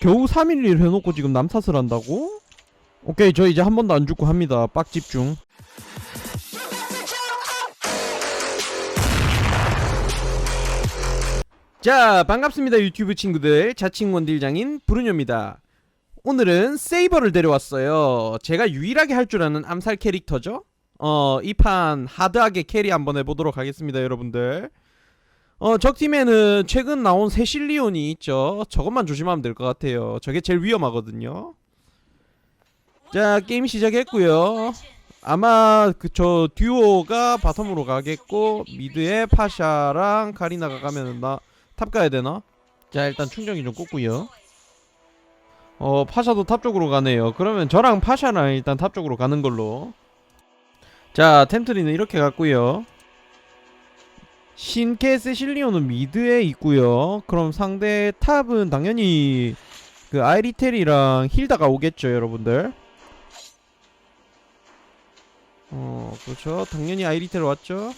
겨우 3일 일 해놓고 지금 남 탓을 한다고? 오케이 저 이제 한 번도 안 죽고 합니다. 빡 집중. 자 반갑습니다 유튜브 친구들. 자칭 원딜장인 브루뇨입니다. 오늘은 세이버를 데려왔어요. 제가 유일하게 할 줄 아는 암살 캐릭터죠? 어 이 판 하드하게 캐리 한번 해보도록 하겠습니다 여러분들 어 적팀에는 최근 나온 세실리온이 있죠. 저것만 조심하면 될 것 같아요. 저게 제일 위험하거든요. 자 게임 시작했고요. 아마 그 저 듀오가 바텀으로 가겠고 미드에 파샤랑 카리나가 가면은 나 탑 가야 되나? 자 일단 충전기 좀 꽂고요. 어 파샤도 탑 쪽으로 가네요. 그러면 저랑 파샤랑 일단 탑 쪽으로 가는 걸로. 자 템트리는 이렇게 갔고요 신캐 세실리오는 미드에 있고요. 그럼 상대 탑은 당연히 그 아이리텔이랑 힐다가 오겠죠 여러분들. 어 그렇죠. 당연히 아이리텔 왔죠.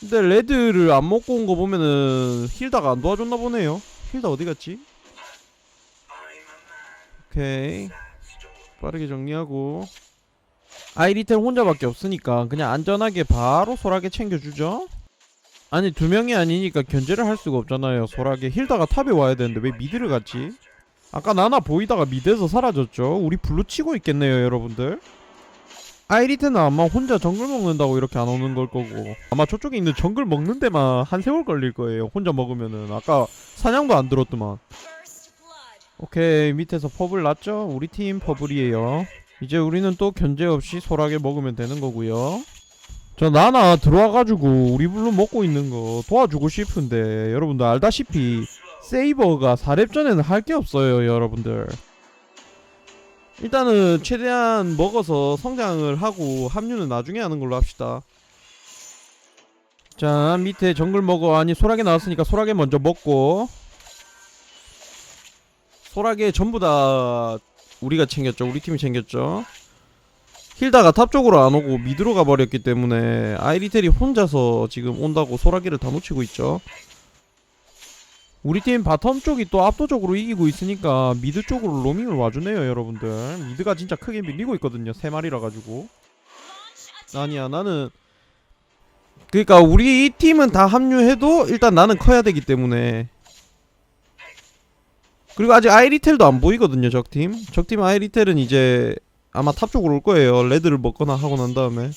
근데 레드를 안 먹고 온 거 보면은 힐다가 안 도와줬나 보네요. 힐다 어디 갔지? 오케이. 빠르게 정리하고 아이리텔 혼자밖에 없으니까 그냥 안전하게 바로 소라게 챙겨주죠. 아니 두 명이 아니니까 견제를 할 수가 없잖아요. 소라게 힐다가 탑에 와야 되는데 왜 미드를 갔지? 아까 나나 보이다가 미드에서 사라졌죠. 우리 블루 치고 있겠네요 여러분들. 아이리트는 아마 혼자 정글 먹는다고 이렇게 안 오는 걸 거고. 아마 저쪽에 있는 정글 먹는 데만 한 세월 걸릴 거예요 혼자 먹으면은. 아까 사냥도 안 들었더만. 오케이 밑에서 퍼블 났죠? 우리 팀 퍼블이에요 이제 우리는 또 견제 없이 소라게 먹으면 되는 거고요. 저 나나 들어와가지고 우리 블루 먹고 있는 거 도와주고 싶은데 여러분들 알다시피 세이버가 4렙전에는 할 게 없어요 여러분들. 일단은 최대한 먹어서 성장을 하고 합류는 나중에 하는 걸로 합시다. 자 밑에 정글 먹어. 아니 소라게 나왔으니까 소라게 먼저 먹고. 소라게 전부 다 우리가 챙겼죠. 우리 팀이 챙겼죠. 힐다가 탑 쪽으로 안 오고 미드로 가버렸기 때문에 아이리텔이 혼자서 지금 온다고 소라게를 다 놓치고 있죠. 우리 팀 바텀 쪽이 또 압도적으로 이기고 있으니까 미드 쪽으로 로밍을 와주네요 여러분들. 미드가 진짜 크게 밀리고 있거든요 세 마리라 가지고. 아니야 나는 그러니까 우리 이 팀은 다 합류해도 일단 나는 커야 되기 때문에 그리고 아직 아이리텔도 안 보이거든요 적팀. 적팀 아이리텔은 이제 아마 탑 쪽으로 올 거예요. 레드를 먹거나 하고 난 다음에.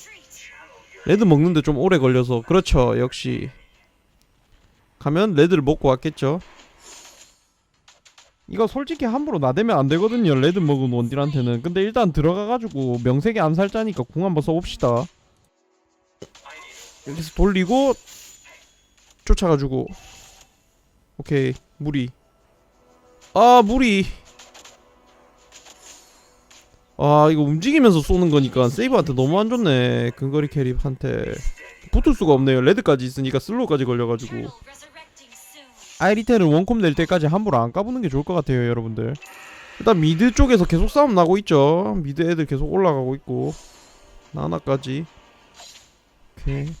레드 먹는데 좀 오래 걸려서. 그렇죠 역시. 가면 레드를 먹고 왔겠죠. 이거 솔직히 함부로 나대면 안 되거든요 레드 먹은 원딜한테는. 근데 일단 들어가가지고 명색이 암살자니까 궁 한번 써봅시다. 여기서 돌리고 쫓아가지고. 오케이 무리 아 무리 아 이거 움직이면서 쏘는 거니까 세이브한테 너무 안 좋네. 근거리 캐릭한테. 붙을 수가 없네요. 레드까지 있으니까 슬로우까지 걸려가지고. 아이리텔은 원콤 낼 때까지 함부로 안 까부는 게 좋을 것 같아요 여러분들. 일단 미드 쪽에서 계속 싸움 나고 있죠. 미드 애들 계속 올라가고 있고. 나나까지. 오케이.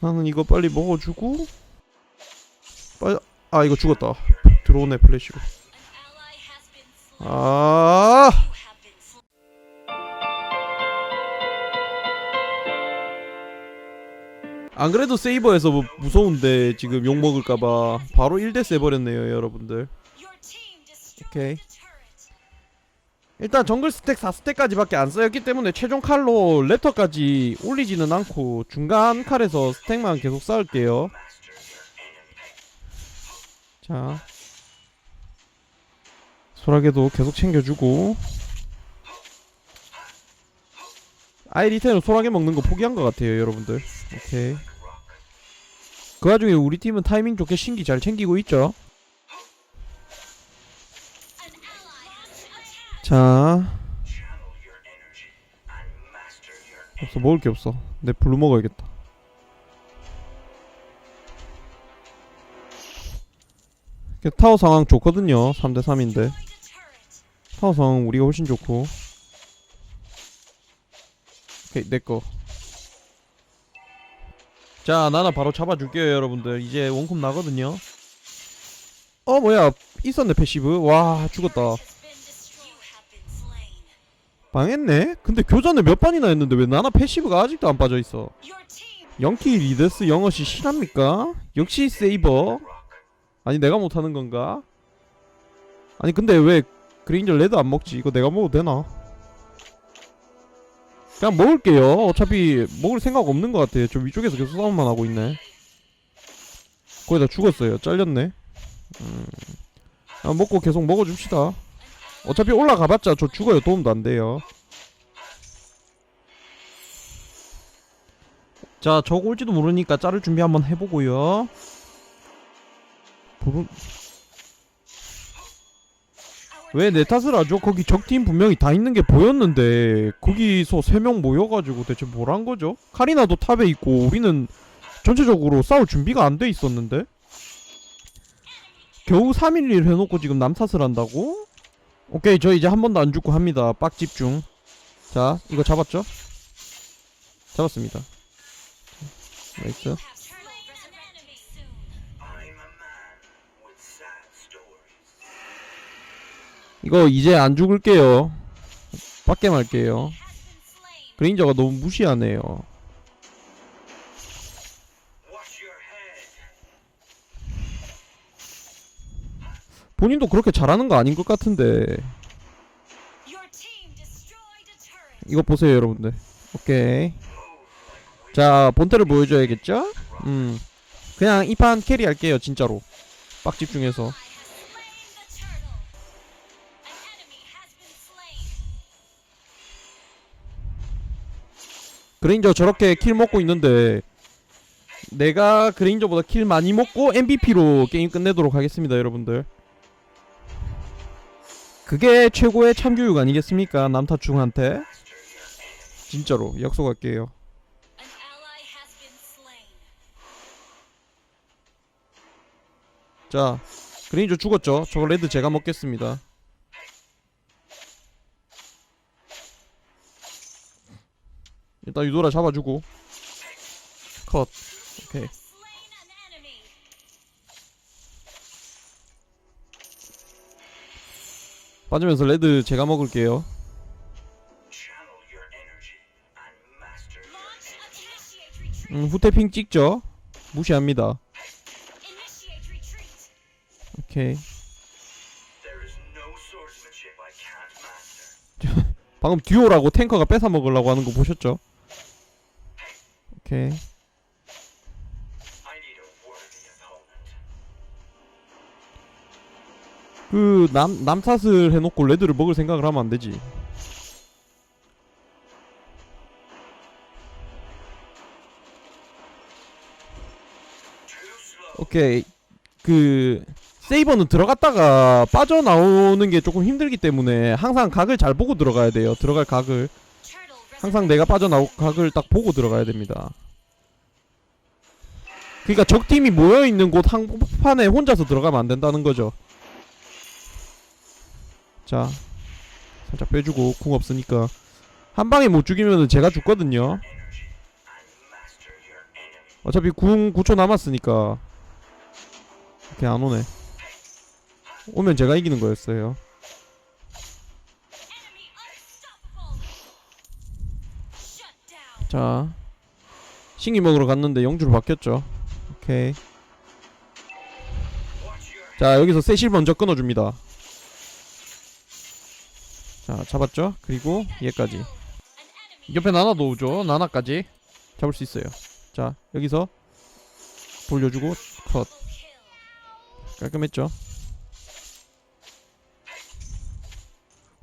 나는 이거 빨리 먹어주고. 빨리 아 이거 죽었다. 들어오네 플래시로. 아! 안 그래도 세이버에서 뭐 무서운데 지금 욕 먹을까봐 바로 1대 세버렸네요 여러분들. 오케이. 일단 정글 스택 4스택까지 밖에 안 쌓였기 때문에 최종 칼로 랩터까지 올리지는 않고 중간 칼에서 스택만 계속 쌓을게요 자 소라게도 계속 챙겨주고. 아이리테는 소라게 먹는 거 포기한 것 같아요 여러분들. 오케이. 그 와중에 우리 팀은 타이밍 좋게 신기 잘 챙기고 있죠? 자. 없어 먹을 게 없어. 내 블루 먹어야겠다 타워 상황 좋거든요. 3대3인데. 타워 상황 우리가 훨씬 좋고. 오케이 내꺼 자 나나 바로 잡아줄게요 여러분들. 이제 원콤 나거든요. 어 뭐야. 있었네 패시브. 와 죽었다. 망했네? 근데 교전을 몇 번이나 했는데 왜 나나 패시브가 아직도 안 빠져있어? 영키 리더스 영어시 실합니까? 역시 세이버 아니 내가 못하는 건가? 아니 근데 왜 그레인저 레드 안 먹지? 이거 내가 먹어도 되나? 그냥 먹을게요. 어차피 먹을 생각 없는 것 같아요. 저 위쪽에서 계속 싸움만 하고 있네. 거의 다 죽었어요. 잘렸네. 음. 아, 먹고 계속 먹어줍시다. 어차피 올라가봤자 저 죽어요. 도움도 안 돼요. 자 저거 올지도 모르니까 자를 준비 한번 해보고요 보름... 왜내 탓을 하죠? 거기 적팀 분명히 다 있는 게 보였는데 거기서 세 명 모여가지고 대체 뭘 한 거죠? 카리나도 탑에 있고 우리는 전체적으로 싸울 준비가 안 돼 있었는데 겨우 3일1 해놓고 지금 남 탓을 한다고? 오케이 저 이제 한 번도 안 죽고 합니다 빡 집중 자 이거 잡았죠? 잡았습니다 나이스 이거 이제 안 죽을게요. 밖에 말게요. 그레인저가 너무 무시하네요. 본인도 그렇게 잘하는 거 아닌 것 같은데. 이거 보세요 여러분들. 오케이. 자 본태를 보여줘야겠죠? 음. 그냥 이 판 캐리 할게요 진짜로. 빡 집중해서 그레인저 저렇게 킬 먹고 있는데 내가 그레인저보다 킬 많이 먹고 MVP로 게임 끝내도록 하겠습니다 여러분들. 그게 최고의 참교육 아니겠습니까 남타충한테? 진짜로 약속할게요. 자 그레인저 죽었죠? 저거 레드 제가 먹겠습니다 일단 유도라 잡아주고 컷 오케이 빠지면서 레드 제가 먹을게요 음, 후퇴핑 찍죠 무시합니다 오케이. 방금 듀오라고 탱커가 뺏어 먹으려고 하는 거 보셨죠? 오케이. 그 남 남탓을 해놓고 레드를 먹을 생각을 하면 안 되지. 오케이 그 세이버는 들어갔다가 빠져나오는 게 조금 힘들기 때문에 항상 각을 잘 보고 들어가야 돼요. 들어갈 각을 항상 내가 빠져나올 각을 딱 보고 들어가야 됩니다. 그러니까 적 팀이 모여 있는 곳 한판에 혼자서 들어가면 안 된다는 거죠. 자, 살짝 빼주고 궁 없으니까 한 방에 못 죽이면은 제가 죽거든요. 어차피 궁 9초 남았으니까 이렇게 안 오네. 오면 제가 이기는 거였어요. 자, 신기 먹으러 갔는데 영주로 바뀌었죠. 오케이. 자, 여기서 세실 먼저 끊어줍니다. 자, 잡았죠? 그리고 얘까지. 옆에 나나도 오죠? 나나까지. 잡을 수 있어요. 자, 여기서 돌려주고 컷. 깔끔했죠?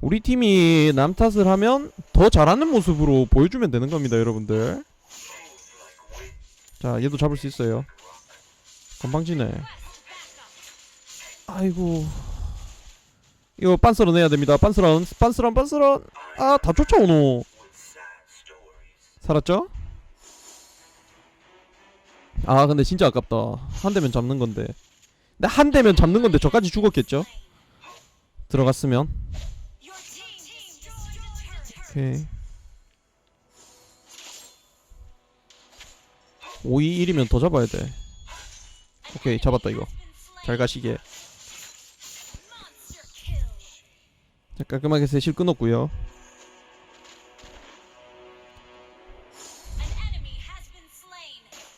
우리 팀이 남 탓을 하면 더 잘하는 모습으로 보여주면 되는 겁니다, 여러분들. 자, 얘도 잡을 수 있어요. 건방지네. 아이고. 이거 빤스런 해야 됩니다. 빤스런, 빤스런, 빤스런. 아, 다 쫓아오노. 살았죠? 아, 근데 진짜 아깝다. 한 대면 잡는 건데. 근데 한 대면 잡는 건데 저까지 죽었겠죠? 들어갔으면. 오케이. 5위 1이면 더 잡아야 돼. 오케이 잡았다 이거. 잘 가시게. 자 깔끔하게 셋실 끊었고요.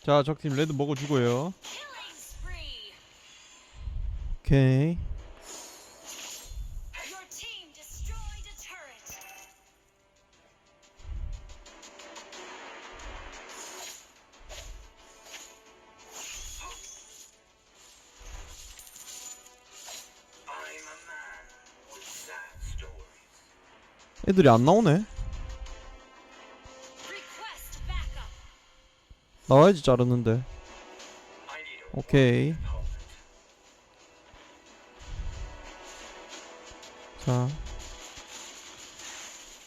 자 적팀 레드 먹어주고요. 오케이 애들이 안 나오네. 나와야지 자르는데 오케이. 자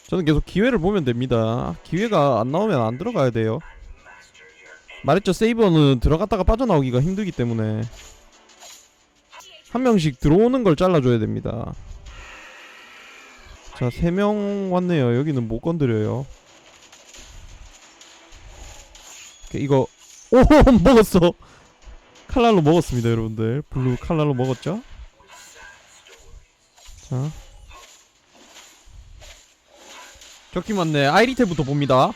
저는 계속 기회를 보면 됩니다 기회가 안 나오면 안 들어가야 돼요. 말했죠 세이버는 들어갔다가 빠져나오기가 힘들기 때문에 한 명씩 들어오는 걸 잘라줘야 됩니다 자 세 명 왔네요. 여기는 못 건드려요. 오케이, 이거 오 먹었어. 칼날로 먹었습니다 여러분들. 블루 칼날로 먹었죠? 자. 적팀 왔네. 아이리텔부터 봅니다.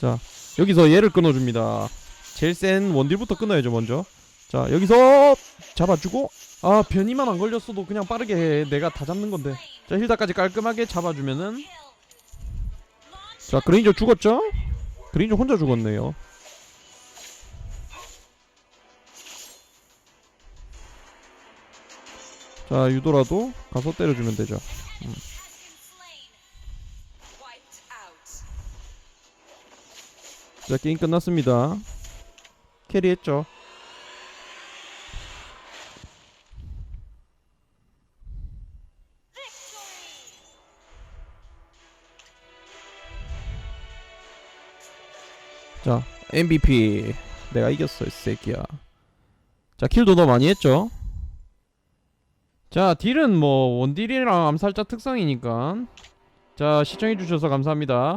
자 여기서 얘를 끊어줍니다. 제일 센 원딜부터 끊어야죠 먼저. 자 여기서 잡아주고 아 변이만 안 걸렸어도 그냥 빠르게 해 내가 다 잡는 건데. 자 힐다까지 깔끔하게 잡아주면은. 자 그레인저 죽었죠? 그레인저 혼자 죽었네요. 자 유도라도 가서 때려주면 되죠. out. 자 게임 끝났습니다. 캐리했죠 자 MVP 내가 이겼어 이 새끼야. 자 킬도 더 많이 했죠? 자 딜은 뭐 원딜이랑 암살자 특성이니까. 자 시청해주셔서 감사합니다